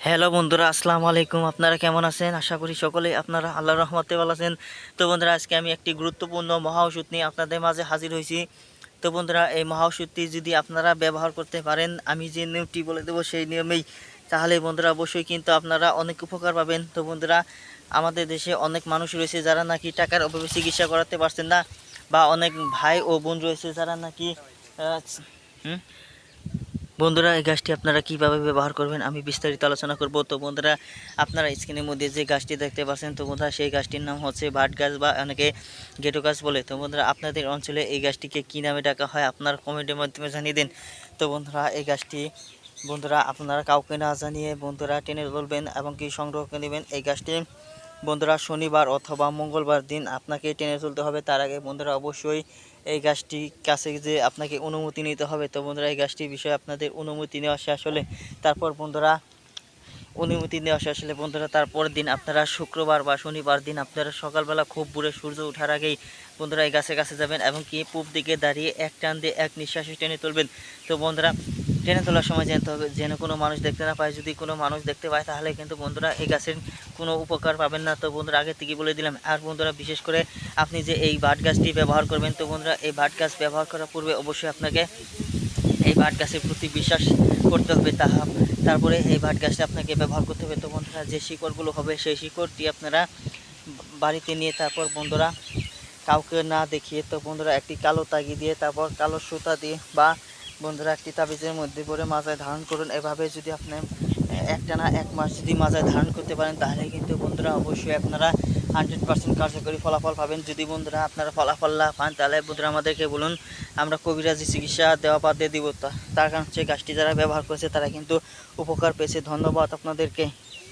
Hello বন্ধুরা আসসালামু আলাইকুম। আপনারা কেমন আছেন? আশা করি সকলেই আপনারা আল্লাহ রহমতে ভালো আছেন। তো বন্ধুরা আজকে আমি একটি গুরুত্বপূর্ণ মহা ওষুধ নিয়ে আপনাদের মাঝে হাজির হয়েছি। তো বন্ধুরা এই মহা ওষুধটি যদি আপনারা ব্যবহার করতে পারেন আমি যে নিয়মটি বলে দেবো সেই নিয়মেই। তাহলে বন্ধুরা অবশ্যই কিন্তু আপনারা অনেক উপকার পাবেন। তো বন্ধুরা আমাদের দেশে অনেক মানুষ রয়েছে যারা নাকি টাকার অভাবে চিকিৎসা করাতে পারছেন না বা অনেক ভাই ও বোন রয়েছে যারা নাকি হুম, বন্ধুরা, এই গাছটি আপনারা কীভাবে ব্যবহার করবেন আমি বিস্তারিত আলোচনা করব। তো বন্ধুরা, আপনারা স্ক্রিনের মধ্যে যে গাছটি দেখতে পাচ্ছেন, তো বন্ধুরা, সেই গাছটির নাম হচ্ছে ভাট গাছ বা অনেকে গেটো গাছ বলে। তো বন্ধুরা, আপনাদের অঞ্চলে এই গাছটিকে কী নামে ডাকা হয়, আপনার কমেন্টের মাধ্যমে জানিয়ে দিন। তো বন্ধুরা, এই গাছটি, বন্ধুরা, আপনারা কাউকে না জানিয়ে বন্ধুরা টেনে তুলবেন এবং কি সংগ্রহ করে নেবেন এই গাছটি। বন্ধুরা, শনিবার অথবা মঙ্গলবার দিন আপনাকে টেনে তুলতে হবে। তার আগে বন্ধুরা, অবশ্যই এই গাছটি কাছে যে আপনাকে অনুমতি নিতে হবে। তো বন্ধুরা, এই গাছটির বিষয়ে আপনাদের অনুমতি নেওয়া শেষ হলে তারপর বন্ধুরা, অনুমতি নেওয়া শেষ হলে বন্ধুরা, তারপর দিন আপনারা শুক্রবার বা শনিবার দিন আপনারা সকালবেলা খুব ভোরে সূর্য ওঠার আগেই বন্ধুরা এই গাছের কাছে যাবেন এবং কি পূব দিকে দাঁড়িয়ে এক টান দিয়ে এক নিঃশ্বাসে টেনে তুলবেন। তো বন্ধুরা টেনে তোলার সময় যেন তো- যেন কোনো মানুষ দেখতে না পায়। যদি কোনো মানুষ দেখতে পায়, তাহলে কিন্তু বন্ধুরা এই গাছের কোনো উপকার পাবেন না। তো বন্ধুরা, আগে থেকে বলে দিলাম, আর বন্ধুরা, বিশেষ করে আপনি যে এই বাট গাছটি ব্যবহার করবেন, তো বন্ধুরা, এই বাট গাছ ব্যবহার করার পূর্বে অবশ্যই আপনাকে এই বাট গাছের প্রতি বিশ্বাস করতে হবে। তাহা তারপরে এই বাট গাছটা আপনাকে ব্যবহার করতে হবে। তো বন্ধুরা, যে শিকড়গুলো হবে, সেই শিকড়টি আপনারা বাড়িতে নিয়ে তারপর বন্ধুরা কাউকে না দেখিয়ে, তো বন্ধুরা, একটি কালো তাগি দিয়ে, তারপর কালো সুতা দিয়ে বা বন্ধুরা একটি তাবিজের মধ্যে পরে মাজায় ধারণ করুন। এভাবে যদি আপনি একটা না এক মাস যদি মাজায় ধারণ করতে পারেন, তাহলে কিন্তু বন্ধুরা অবশ্যই আপনারা হান্ড্রেড পার্সেন্ট কার্যকরী ফলাফল পাবেন। যদি বন্ধুরা আপনারা ফলাফল না পান, তাহলে বন্ধুরা আমাদেরকে বলুন, আমরা কবিরাজি চিকিৎসা দেওয়া বাদে দিব। তার কারণ হচ্ছে গাছটি যারা ব্যবহার করেছে, তারা কিন্তু উপকার পেয়েছে। ধন্যবাদ আপনাদেরকে।